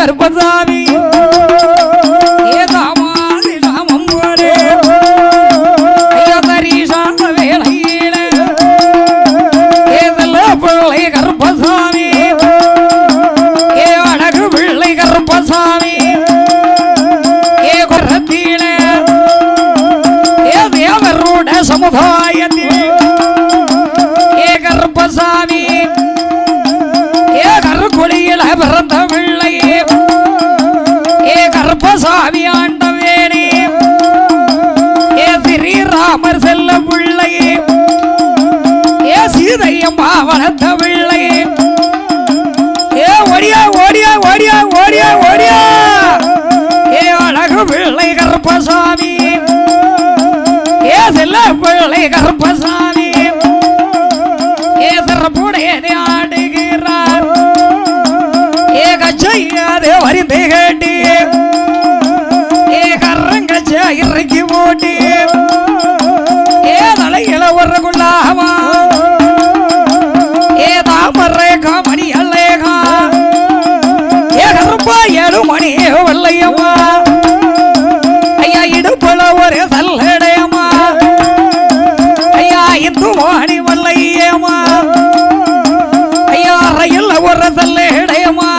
கருப்பசாமி. சமுதாயத்தில். ஏ கர்ப்பசாமி. ஏ கருக்குடியில் பிறந்த சீதையம்மா வளர்த்த பிள்ளை ஏ ஓடியா ஓடியா ஓடியா ஓடியா ஓடியா. ஏ அழகு பிள்ளை கருப்பசாமி. ஏ செல்ல பிள்ளை கருப்பசாமி. ஏ சிறப்புடைய ஆடுகிறார். ஏ கச்சையாதே வரிந்து கேட்டி ஏ கரங்கச்சா இறக்கி போட்டி இடுப்புல ஒரு சல்லடையம்மா ஐயா இந்து வாணி வல்லையம்மா. ஐயா ரயில் ஒரு சல்லடையம்மா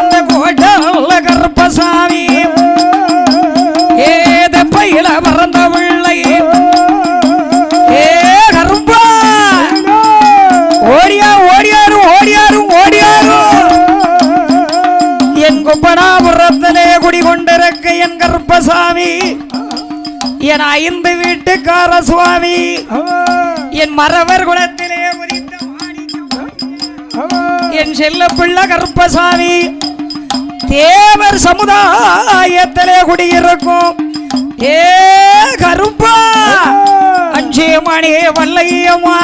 அந்த கோட்டை நல்ல கருப்பசாமி. ஏத பயில பிறந்த என் ஐந்து வீட்டுக்கார சுவாமி என் மறவர் குலத்திலே. என் செல்ல பிள்ளை கருப்பசாமி. தேவர் சமுதாயத்திலே குடியிருக்கும். ஏ கருப்பா. அஞ்சு மணி வல்லையம்மா.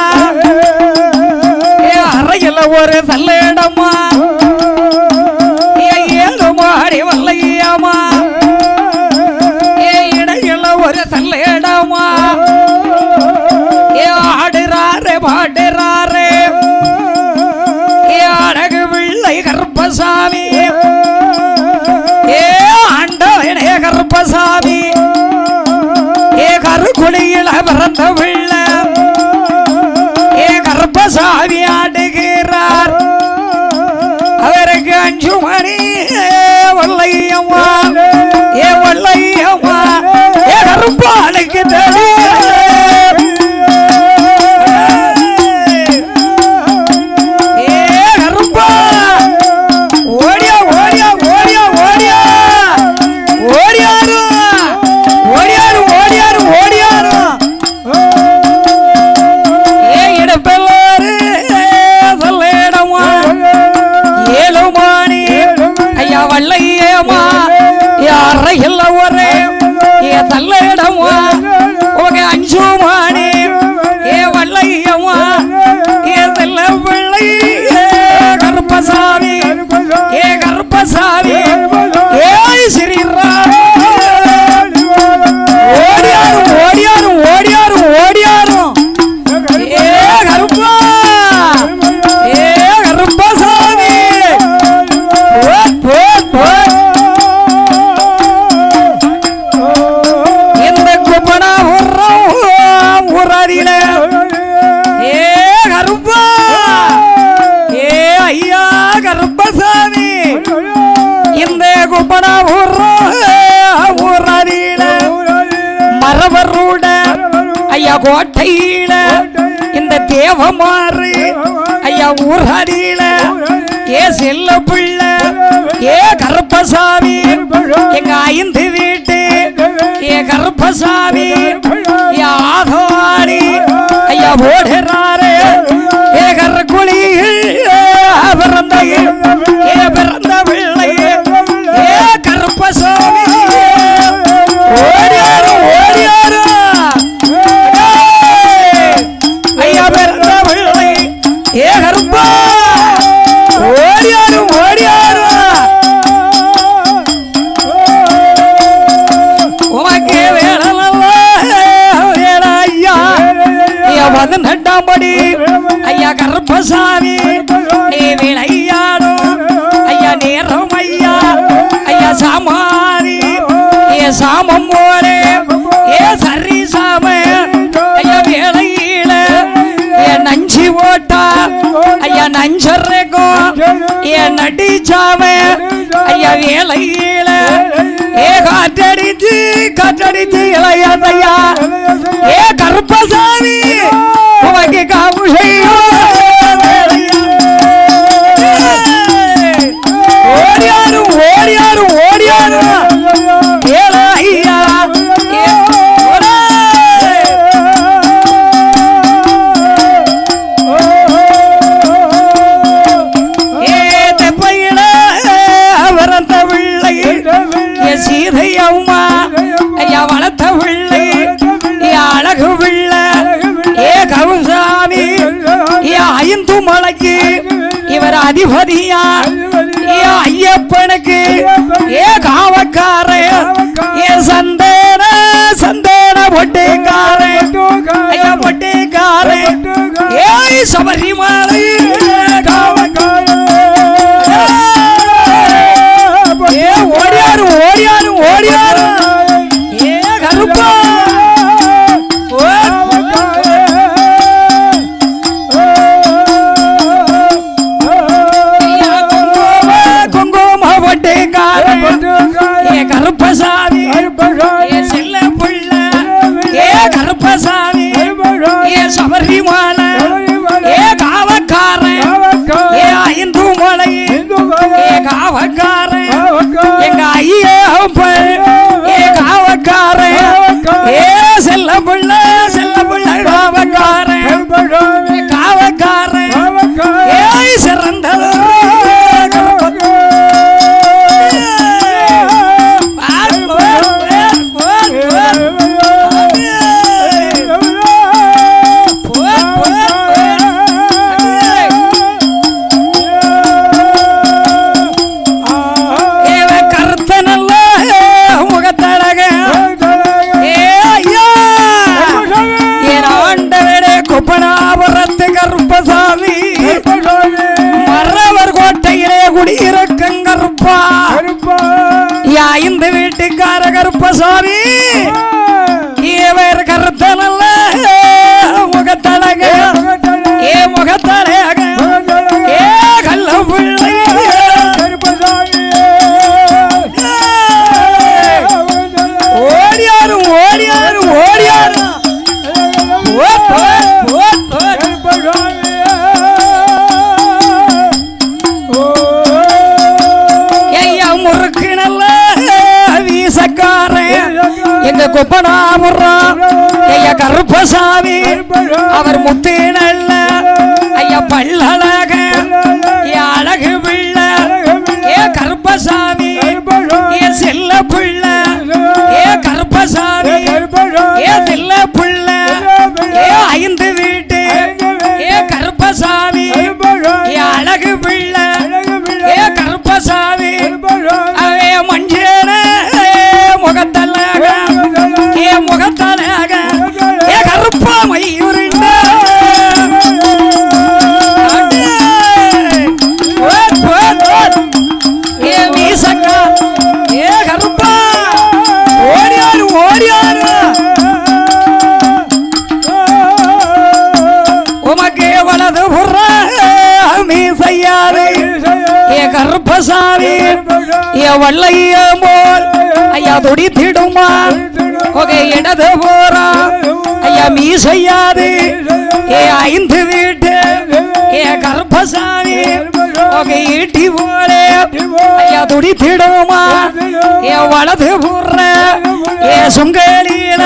ஏ அறையில் ஒரு சல்லிடம்மா ஏ ஏழு மாடி வல்லையம்மா. ஒரு ஏ ஆடுறாரு பாடுறாரு. ஏ அழகு பிள்ளை கருப்பசாமி. ஏ ஆண்டவனே கருப்பசாமி. ஏ கருக்குடியில பிறந்த பிள்ளை ஏ கருப்பசாமி ஆடு ஏ ஐயா கோட்டையில இந்த தேவமாறு ஐயா ஊரடியில ஏ செல்ல பிள்ளை ஏ கருப்பசாமி எங்க ஐந்து வீட்டு ஏ கருப்பசாமி ஏ ஆதவாடி ஐயா ஓடுறா போலே. ஏ சரி சாம ஐயா வேலையில. என் நஞ்சு ஓட்டா ஐயா நஞ்சர்றேக்கும் என் நடி சாம ஐயா வேலையில. ஏ காற்றடித்து காற்றடித்து இளையாதையா ஏ கருப்பசாமி உனக்கு காவுஷ அதிபதியா? ஐயப்பனுக்கு? ஏ காவக்கார? ஏ சந்தேன சந்தேன பொட்டேக்கார? பொட்டேக்கார? ஏ சபரிமலை ഇന്ത് വീട്ടുകാര കറുപ്പസ്വാമി ഈ വേറെ അവർ മുത്ത ஐயாவே ஏ கர்ப்பசாமி ஏ வள்ளைய போல் ஐயா துடி திடுமா ஓகே இடது போறா ஐயா மீசையாது ஏ ஐந்து வீட்டு ஏ கர்ப்பசாமி ஓகே ஈட்டி போலே ஐயா துடி திடுமா ஏ வலது போடுற ஏ சுங்கலியில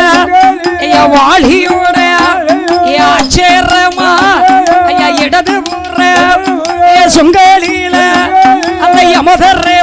ஐயா வாழியோட ஐயா அச்சேரமா ஐயா இடது போடுற சுங்கலியில அவை அமதரே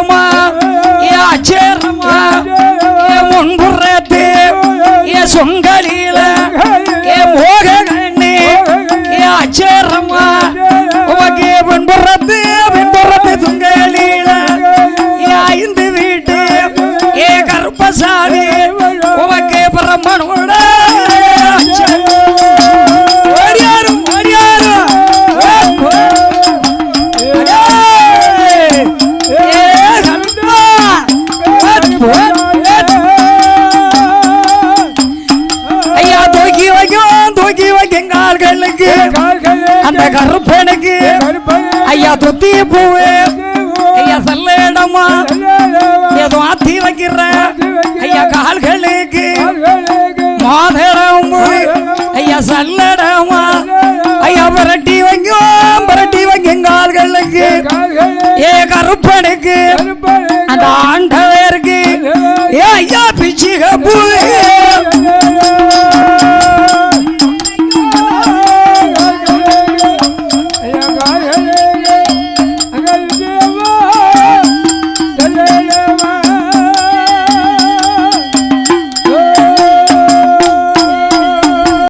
ஐயா தொத்தி பூவே ஐயா சல்லேடமா ஏதோ ஆத்தி வைக்கிற? ஐயா கால்களுக்கு மோதிரம் ஐயா சல்லடமா ஐயா விரட்டி வைங்க விரட்டி வைங்க கால்களுக்கு. ஏ கருப்பனுக்கு.